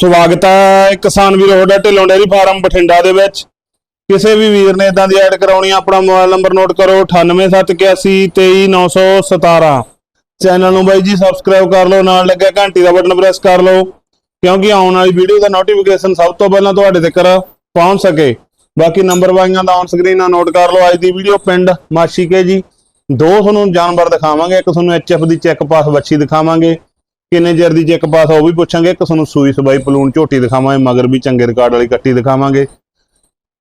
ਸਵਾਗਤ ਹੈ ਕਿਸਾਨ ਵੀਰ ਤੁਹਾਡਾ ਢਿੱਲੋਂ ਡੇਅਰੀ ਫਾਰਮ ਬਠਿੰਡਾ ਦੇ ਵਿੱਚ। ਕਿਸੇ ਵੀ ਵੀਰ ਨੇ ਇਦਾਂ ਦੀ ਐਡ ਕਰਾਉਣੀ ਆ, ਆਪਣਾ ਮੋਬਾਈਲ ਨੰਬਰ ਨੋਟ ਕਰੋ 9871823917 ਚੈਨਲ ਨੂੰ ਬਾਈ ਜੀ ਸਬਸਕ੍ਰਾਈਬ ਕਰ ਲਓ ਨਾਲ ਲੱਗਿਆ ਘੰਟੀ ਦਾ ਬਟਨ ਪ੍ਰੈਸ ਕਰ ਲਓ ਕਿਉਂਕਿ ਆਉਣ ਵਾਲੀ ਵੀਡੀਓ ਦਾ ਨੋਟੀਫਿਕੇਸ਼ਨ ਸਭ ਤੋਂ ਪਹਿਲਾਂ ਤੁਹਾਡੇ ਤੱਕ ਪਹੁੰਚ ਸਕੇ। ਬਾਕੀ ਨੰਬਰ ਵਾਈਆਂ ਦਾ ਔਨ ਸਕਰੀਨ ਨਾਲ ਨੋਟ ਕਰ ਲਓ ਅੱਜ ਦੀ ਵੀਡੀਓ ਪਿੰਡ ਮਾਸ਼ੀਕੇ ਜੀ। ਦੋ ਤੁਹਾਨੂੰ ਜਾਨਵਰ ਦਿਖਾਵਾਂਗੇ ਇੱਕ ਤੁਹਾਨੂੰ ਐਚਐਫ ਦੀ ਚੈੱਕ ਪਾਸ ਵੱਛੀ ਦਿਖਾਵਾਂਗੇ। ਕਿੰਨੇ ਚਿਰ ਦੀ ਚੈੱਕ ਪਾਸ ਉਹ ਵੀ ਪੁੱਛਾਂਗੇ ਇੱਕ ਤੁਹਾਨੂੰ ਸੂਈ ਸਬਾਈ ਪਲੂਣ ਝੋਟੀ ਦਿਖਾਵਾਂਗੇ ਮਗਰ ਵੀ ਚੰਗੇ ਰਿਕਾਰਡ ਵਾਲੀ ਕੱਟੀ ਦਿਖਾਵਾਂਗੇ।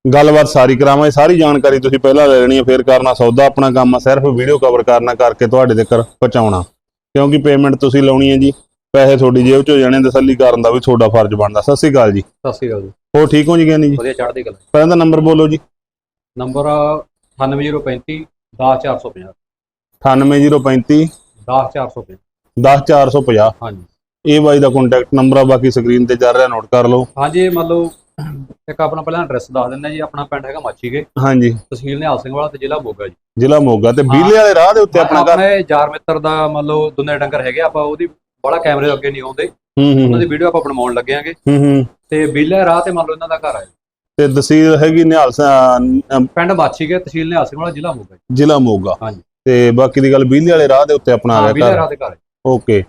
ਗੱਲਬਾਤ ਸਾਰੀ ਕਰਾਵਾਂਗੇ ਸਾਰੀ ਜਾਣਕਾਰੀ ਤੁਸੀਂ ਪਹਿਲਾਂ ਲੈ ਲੈਣੀ ਹੈ ਫੇਰ ਕਰਨਾ ਸੌਦਾ ਆਪਣਾ ਕੰਮ ਆ ਸਿਰਫ ਵੀਡੀਓ ਕਵਰ ਕਰਨਾ ਕਰਕੇ ਤੁਹਾਡੇ ਤੱਕ ਪਹੁੰਚਾਉਣਾ। ਕਿਉਂਕਿ ਪੇਮੈਂਟ ਤੁਸੀਂ ਲਾਉਣੀ ਹੈ ਜੀ ਪੈਸੇ ਤੁਹਾਡੀ ਜੇਬ ਚੋਂ ਜਾਣੇ ਤਸੱਲੀ ਕਰਨ ਦਾ ਵੀ ਤੁਹਾਡਾ ਫਰਜ਼ ਬਣਦਾ। ਸਤਿ ਸ਼੍ਰੀ ਅਕਾਲ ਜੀ। ਸਤਿ ਸ਼੍ਰੀ ਅਕਾਲ ਜੀ। ਹੋਰ ਠੀਕ ਹੋ ਜੀ ਗਿਆਨੀ ਜੀ? ਵਧੀਆ ਚੜ੍ਹਦੀ ਕਲਾ ਪਹਿਲਾਂ ਤਾਂ ਨੰਬਰ ਬੋਲੋ ਜੀ। ਨੰਬਰ 98035 10450 98035 10450 10450 ਹਾਂਜੀ। ਇਹ ਬਾਈ ਦਾ ਕੰਟੈਕਟ ਨੰਬਰ ਆ ਬਾਕੀ ਸਕਰੀਨ ਤੇ ਚੱਲ ਰਿਹਾ ਨੋਟ ਕਰ ਲਓ। ਹਾਂਜੀ ਇਹ ਮੰਨ ਲਓ ਇੱਕ ਆਪਣਾ ਪਹਿਲਾਂ ਐਡਰੈਸ ਦੱਸ ਦਿੰਦੇ ਜੀ ਆਪਣਾ ਪਿੰਡ ਹੈਗਾ ਮਾਚੀਗੇ ਹਾਂਜੀ। ਤਹਿਸੀਲ ਨਿਹਾਲ ਸਿੰਘ ਵਾਲਾ ਤੇ ਜ਼ਿਲ੍ਹਾ ਮੋਗਾ ਜੀ। ਜ਼ਿਲ੍ਹਾ ਮੋਗਾ ਤੇ ਬੀਲੇ ਵਾਲੇ ਰਾਹ ਦੇ ਉੱਤੇ ਆਪਣਾ ਘਰ? ਆਪਣੇ ਯਾਰ ਮਿੱਤਰ ਦਾ ਮੰਨ ਲਓ ਦੁਨੇ ਡੰਗਰ ਹੈਗੇ ਆਪਾਂ ਉਹਦੀ ਬੜਾ ਕੈਮਰੇ ਅੱਗੇ ਨਹੀਂ ਆਉਂਦੇ। ਹੂੰ ਉਹਨਾਂ ਦੀ ਵੀਡੀਓ ਆਪਾਂ ਬਣਵਾਉਣ ਲੱਗੇ ਆਂਗੇ ਹੂੰ ਹੂੰ। ਤੇ ਬੀਲੇ ਰਾਹ ਤੇ ਮੰਨ ਲਓ ਇਹਨਾਂ ਦਾ ਘਰ ਹੈ ਤੇ ਤਹਿਸੀਲ ਹੈਗੀ ਨਿਹਾਲ ਪਿੰਡ ਮਾਚੀਗੇ ਤਹਿਸੀਲ ਨਿਹਾਲ ਸਿੰਘ ਵਾਲਾ ਜ਼ਿਲ੍ਹਾ ਮੋਗਾ ਜੀ। ਜ਼ਿਲ੍ਹਾ ਮੋਗਾ। ਹਾਂਜੀ। ਤੇ ਬਾਕੀ ਦੀ ਗੱਲ ਬੀਲੇ ਵਾਲੇ ਰਾਹ ਦੇ ਉੱਤੇ ਆਪਣਾ ਆ ਹਾਂ ਗਿਆ ਬੀਲੇ ਘਰ। ਰਾਹ ਦੇ ਘਰ। ਓਕੇ।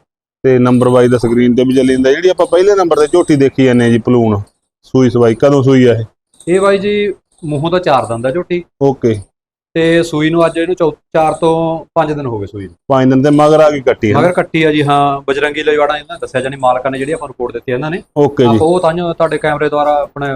ਤੇ ਨੰਬਰ ਵਾਈ ਦਾ ਸਕਰੀਨ ਤੇ ਵੀ ਚੱਲੀ ਜਾਂਦਾ। ਜਿਹੜੀ ਆਪਾਂ ਪਹਿਲੇ ਨੰਬਰ ਤੇ ਝੋਟੀ ਦੇਖੀ ਜਾਂਦੇ ਜੀ ਪਲੂਣ ਸੂਈ ਸਵਾਈ ਕਦੋਂ ਸੂਈ ਆ ਇਹ? ਇਹ ਬਾਈ ਜੀ ਮੂੰਹੋਂ ਤਾਂ ਚਾਰ ਦੰਦ ਝੋਟੀ। ਓਕੇ। ਤੇ ਸੂਈ ਨੂੰ ਅੱਜ ਇਹਨੂੰ 4 ਤੋਂ 5 ਦਿਨ ਹੋ ਗਏ ਸੂਈ ਨੂੰ। ਪੰਜ ਦਿਨ ਤੇ ਮਗਰ ਆ ਗਈ ਕੱਟੀ ਮਗਰ ਕੱਟੀ ਆ ਜੀ ਹਾਂ। ਬਜਰੰਗੀ ਲਜਵਾੜਾ ਇਹਨਾਂ ਦੱਸਿਆ ਜਾਨੀ ਮਾਲਕਾਂ ਨੇ ਜਿਹੜੀ ਆਪਾਂ ਰਿਪੋਰਟ ਦਿੱਤੀ ਇਹਨਾਂ ਨੇ। ਓਕੇ ਜੀ। ਉਹ ਤਾਂਿਓ ਤੁਹਾਡੇ ਕੈਮਰੇ ਦੁਆਰਾ ਆਪਣੇ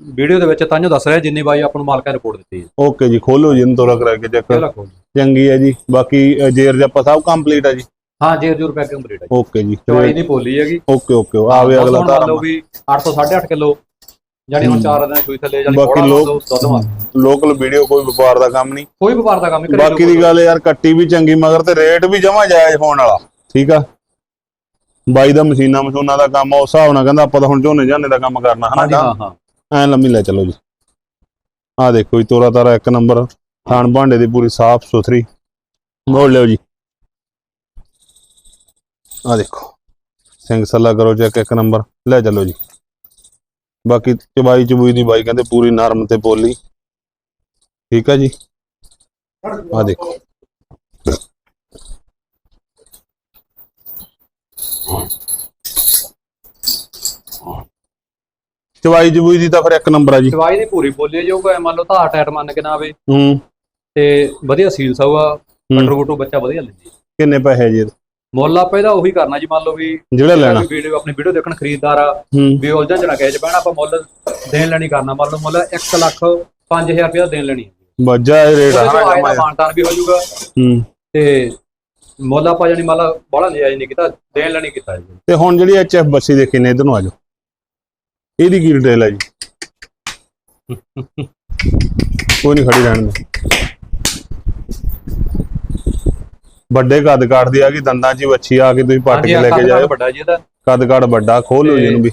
ਵੀਡੀਓ ਦੇ ਵਿੱਚ ਤਾਂਿਓ ਦੱਸ ਰਿਹਾ ਜਿੰਨੀ ਬਾਈ ਆਪਾਂ ਨੂੰ ਮਾਲਕਾਂ ਨੇ ਰਿਪੋਰਟ ਦਿੱਤੀ ਹੈ। ਓਕੇ ਜੀ ਖੋਲੋ ਜੀ ਇਹਨੂੰ ਤੋਰਾ ਕਰਾ ਕੇ ਚੈੱਕ। ਜੀ। ਚੰਗੀ ਹੈ ਜੀ ਬਾਕੀ ਜੇਰ ਜੱਪਾ ਸਭ ਕੰਪਲੀਟ ਹੈ ਜੀ? ਹਾਂ ਜੇਰ ਜੂਰ ਪੈਕ ਕੰਪਲੀਟ ਹੈ ਓਕੇ ਜੀ ਚਵਾਈ ਦੀ ਪੋਲੀ ਹੈਗੀ। ਓਕੇ ਓਕੇ ਆਵੇ ਅਗਲਾ ਹੁਣ ਮੰਨ ਲਓ ਵੀ 8 ਤੋਂ 8.5 ਕਿਲੋ ਜਾਨੀ ਹੁਣ ਹੂੰ। 4 ਦਿਨ ਸੂਈ ਥੱਲੇ ਜਾਨੀ ਬਾਕੀ ਲੋਕ- ਲੋਕਲ ਵੀਡੀਓ ਕੋਈ ਵਪਾਰ ਦਾ ਕੰਮ ਨਹੀਂ। ਕੋਈ ਵਪਾਰ ਦਾ ਕੰਮ ਨਹੀਂ ਬਾਕੀ ਦੀ ਗੱਲ ਯਾਰ ਕੱਟੀ ਵੀ ਚੰਗੀ ਮਗਰ ਤੇ ਰੇਟ ਵੀ ਜਮਾ ਜਾਇਜ਼ ਹੋਣ ਵਾਲਾ। ਠੀਕ ਆ? ਬਾਈ ਦਾ ਮਸ਼ੀਨਾਂ ਮਸ਼ੂਨਾਂ ਦਾ ਕੰਮ ਉਸ ਹਿਸਾਬ ਨਾਲ ਕਹਿੰਦਾ ਆਪਾਂ ਤਾਂ ਹੁਣ ਝੋਨੇ ਝਾਨੇ ਦਾ ਕੰਮ ਕਰਨਾ ਹਨਾ ਹਾਂ ਹਾਂ। ਐ ਲੰਮੀ ਲੈ ਚਲੋ ਜੀ। ਆ ਦੇਖੋ ਜੀ ਤੋਰਾ ਤਾਰਾ ਇੱਕ ਨੰਬਰ। ਥਾਣ ਭਾਂਡੇ ਦੀ ਪੂਰੀ ਸਾਫ਼ ਸੁਥਰੀ। ਮੋੜ ਲਿਓ ਜੀ। ਆ ਦੇਖੋ, ਸਿੰਘ ਸੱਲਾ ਕਰੋ ਚੈੱਕ ਇੱਕ ਨੰਬਰ। ਲੈ ਚਲੋ ਜੀ। ਬਾਕੀ ਚਬਾਈ ਚਬੂਈ ਦੀ ਬਾਈ ਕਹਿੰਦੇ ਪੂਰੀ ਨਰਮ ਤੇ ਬੋਲੀ ਠੀਕ ਆ ਜੀ? ਆ ਦੇਖੋ। ਚਬਾਈ ਚਬੂਈ ਦੀ ਤਾਂ ਫਿਰ ਇੱਕ ਨੰਬਰ ਆ ਜੀ। ਚਵਾਈ ਦੀ ਪੂਰੀ ਬੋਲੀ ਜੋ ਕੋਈ ਮੰਨ ਲਓ ਧਾਰ ਟਾਇਟ ਮੰਨ ਕੇ ਨਾ ਆਵੇ। ਹੂੰ। ਤੇ ਵਧੀਆ ਸੀਲ ਸਵਾ ਕੰਟਰ ਕੋਟੋ ਬੱਚਾ ਵਧੀਆ ਲੈਂਦੀ ਕਿੰਨੇ ਪੈਸੇ ਜੀ? ਮੁੱਲ ਆਪਾਂ ਇਹਦਾ ਉਹੀ ਕਰਨਾ ਜੀ ਮੰਨ ਲਓ ਵੀ ਜਿਹੜਾ ਲੈਣਾ। ਵੀਡੀਓ ਆਪਣੀ ਵੀਡੀਓ ਦੇਖਣ ਖਰੀਦਦਾਰ ਆ ਵੀ ਉਲਝਣ ਚ ਨਾ ਕਹੇ ਚ ਪੈਣਾ ਆਪਾਂ ਮੁੱਲ ਦੇਣ ਲੈਣੀ ਕਰਨਾ। ਮੰਨ ਲਓ ਮੁੱਲ 1 ਲੱਖ 5000 ਰੁਪਏ ਦੇਣ ਲੈਣੀ। ਵੱਜਾ ਇਹ ਰੇਟ ਆ ਦਾ ਮਾਨਤਾਨ ਵੀ ਹੋ ਜਾਊਗਾ। ਹੂੰ। ਤੇ ਮੁੱਲ ਆਪਾਂ ਜਾਨੀ ਮੰਨ ਲਾ ਬੜਾ ਨਜਾਇਜ਼ ਨਹੀਂ ਕੀਤਾ ਦੇਣ ਲੈਣੀ ਕੀਤਾ ਜੀ। ਤੇ ਹੁਣ ਜਿਹੜੀ ਐਚਐਫ ਬੱਸੀ ਦੇਖੀ ਨੇ ਇਧਰ ਨੂੰ ਆ ਜਾਓ। ਇਹਦੀ ਕੀ ਡਿਟੇਲ ਹੈ ਜੀ? ਕੋਈ ਨਹੀਂ ਖੜੀ ਰਹਿਣ ਦੇ ਵੱਡੇ ਕੱਦ ਕਾਠ ਦੀ ਆ ਗਈ ਦੰਦਾਂ 'ਚ ਹੀ ਵੱਛੀ ਆ ਕੇ ਤੁਸੀਂ ਪੱਟ ਕੇ ਲੈ ਕੇ ਜਾਓ ਵੱਡਾ ਜੀ ਇਹਦਾ। ਕੱਦ ਕਾਠ ਵੱਡਾ ਖੋਲੋ ਜੀ ਇਹਨੂੰ ਵੀ।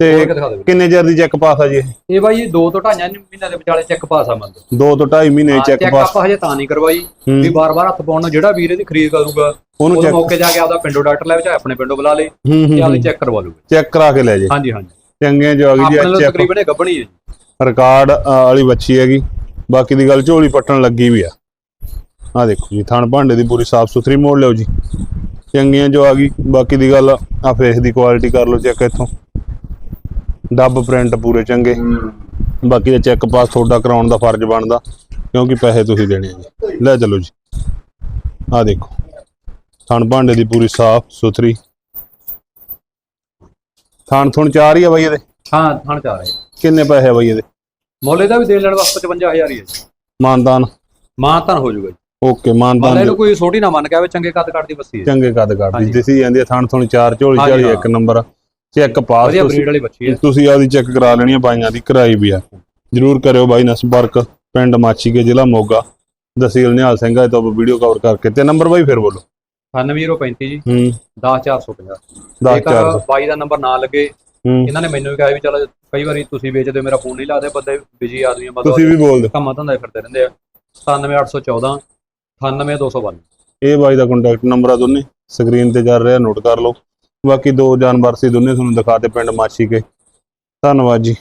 ਤੇ ਕਿੰਨੇ ਚਿਰ ਦੀ ਚੈੱਕ ਪਾਸ ਆ ਜੀ ਇਹ? ਇਹ ਬਾਈ 2 ਤੋਂ 2.5 ਮਹੀਨਿਆਂ ਦੇ ਵਿਚਾਲੇ ਚੈੱਕ ਪਾਸ ਆ ਮੰਨ ਲਓ। ਦੋ ਤੋਂ 2.5 ਮਹੀਨੇ ਚੈੱਕ ਚੈੱਕ ਪਾਸ ਆਪਾਂ ਹਜੇ ਤਾਂ ਨਹੀਂ ਕਰਵਾਈ। ਵੀ ਬਾਰ-ਬਾਰ ਹੱਥ ਪਾਉਣ ਨੂੰ ਜਿਹੜਾ ਵੀਰ ਇਹਦੀ ਖਰੀਦ ਕਰੂਗਾ ਉਹਨੂੰ ਮੌਕੇ ਜਾ ਕੇ ਆਪਦਾ ਪਿੰਡੋਂ ਡਾਕਟਰ ਲੈ ਚਾਹੇ ਆਪਣੇ ਪਿੰਡੋਂ ਬੁਲਾ ਲੇ ਤੇ ਆਪਦੀ ਚੈੱਕ ਕਰਵਾ ਲੂਗਾ ਚੈੱਕ ਕਰਾ ਕੇ ਲੈ ਜੇ। ਹਾਂਜੀ ਹਾਂਜੀ। ਚੰਗੇ ਜੋ ਆ ਗਈ ਆਪਣੇ ਜੀ ਲਈ ਐਚਐਫ ਤਕਰੀਬਨ ਇਹ ਗੱਬਣੀ ਹੈ ਰਿਕਾਰਡ ਅ, ਵਾਲੀ ਬੱਚੀ ਹੈਗੀ। ਬਾਕੀ ਦੀ ਗੱਲ ਝੋਲੀ ਪੱਟਣ ਲੱਗੀ ਵੀ ਆ। ਆ ਦੇਖੋ ਜੀ ਥਣ ਭਾਂਡੇ ਦੀ ਪੂਰੀ ਸਾਫ਼ ਸੁਥਰੀ ਮੋੜ ਲਿਓ ਜੀ। ਚੰਗੀਆਂ ਜੋ ਆ ਗਈ ਬਾਕੀ ਦੀ ਗੱਲ ਆ ਫੇਸ ਦੀ ਕੁਆਲਿਟੀ ਕਰ ਲਓ ਚੈੱਕ ਇੱਥੋਂ। ਡੱਬ ਪ੍ਰਿੰਟ ਪੂਰੇ ਚੰਗੇ। ਬਾਕੀ ਦਾ ਚੈੱਕ ਪਾਸ ਤੁਹਾਡਾ ਕਰਾਉਣ ਦਾ ਫਰਜ਼ ਬਣਦਾ ਕਿਉਂਕਿ ਪੈਸੇ ਤੁਸੀਂ ਦੇਣੇ ਆ ਜੀ। ਲੈ ਚਲੋ ਜੀ। ਆ ਦੇਖੋ ਥਣ ਭਾਂਡੇ ਦੀ ਪੂਰੀ ਸਾਫ਼ ਸੁਥਰੀ ਥਣ ਥੁਣ ਚਾਰ ਹੀ ਆ ਬਾਈ ਇਹਦੇ? ਹਾਂ ਥਣ ਚਾਰ ਹੈ ਕਿੰਨੇ ਪੈਸੇ ਆ ਬਾਈ ਇਹਦੇ? ਮੁੱਲ ਇਹਦਾ ਵੀ ਦੇਣ ਲੈਣ ਵਾਸਤੇ 55000 ਹੀ ਹੈ ਜੀ। ਮਾਨਦਾਨ। ਮਾਂ ਤਾਂ ਹੋ ਜਾਊਗਾ ਜੀ। ਓਕੇ ਮੰਨ ਮਾਨਦਾਨ ਲੈ ਇਹਨੂੰ ਕੋਈ ਛੋਟੀ ਨਾ ਮੰਨ ਕੇ ਆਵੇ ਚੰਗੇ ਕੱਦ ਦੀ ਬੱਸੀ ਹੈ। ਚੰਗੇ ਕੱਦ ਕੱਦ ਦੀ ਹਾਂਜੀ। ਦਿਸੀ ਜਾਂਦੀ ਹੈ ਥਣ ਥਣ ਚਾਰ ਝੋਲੀ ਹਾਂਜੀ, ਝਾਲੀ। ਇੱਕ ਨੰਬਰ। ਚੈੱਕ ਪਾਸ ਵਧੀਆ ਤੁਸੀਂ ਬਰੀਡ ਵਾਲੀ ਬੱਚੀ ਹੈ। ਤੁਸੀਂ ਆਦੀ ਚੈੱਕ ਕਰਾ ਲੈਣੀ ਹੈ ਬਾਈਆਂ ਦੀ ਕਰਾਈ ਵੀ ਆ। ਜਰੂਰ ਕਰਿਓ ਬਾਈ ਨਾਲ ਸੰਪਰਕ। ਪਿੰਡ ਮਾਚੀਕੇ ਜ਼ਿਲ੍ਹਾ ਮੋਗਾ। ਤਹਿਸੀਲ ਨਿਹਾਲ ਸਿੰਘ ਤੋਂ ਵੀਡੀਓ ਕਵਰ ਕਰਕੇ। ਤੇ ਨੰਬਰ ਬਾਈ ਫਿਰ ਬੋਲੋ। 98035 ਜੀ। ਹੂੰ। 10450 10 ਜੇਕਰ 400 ਬਾਈ ਦਾ ਨੰਬਰ ਨਾ ਲੱਗੇ ਹੂੰ। ਇਹਨਾਂ ਨੇ ਮੈਨੂੰ ਵੀ ਕਿਹਾ ਵੀ ਚਲੋ ਕਈ ਵਾਰੀ ਤੁਸੀਂ ਵੇਚਦੇ ਹੋ, ਮੇਰਾ ਫੋਨ ਨਹੀਂ ਲਾਦੇ ਬੰਦੇ ਬਿਜ਼ੀ ਆਦਮੀ ਆ ਤੁਸੀਂ ਮਤਲਬ ਵੀ ਬੋਲ ਦਿਓ ਕੰਮਾਂ ਧੰਦੇ ਫਿਰਦੇ ਰਹਿੰਦੇ ਆ। 97814 98292 ਇਹ ਬਾਈ ਦਾ ਕੰਟੈਕਟ ਨੰਬਰ ਆ ਦੋਨੇ। ਸਕਰੀਨ ਤੇ ਚੱਲ ਰਿਹਾ ਨੋਟ ਕਰ ਲਓ। ਬਾਕੀ ਦੋ ਜਾਨਵਰ ਸੀ ਦੋਨੇ ਤੁਹਾਨੂੰ ਦਿਖਾਤੇ ਪਿੰਡ ਮਾਛੀ ਕੇ। ਧੰਨਵਾਦ ਜੀ।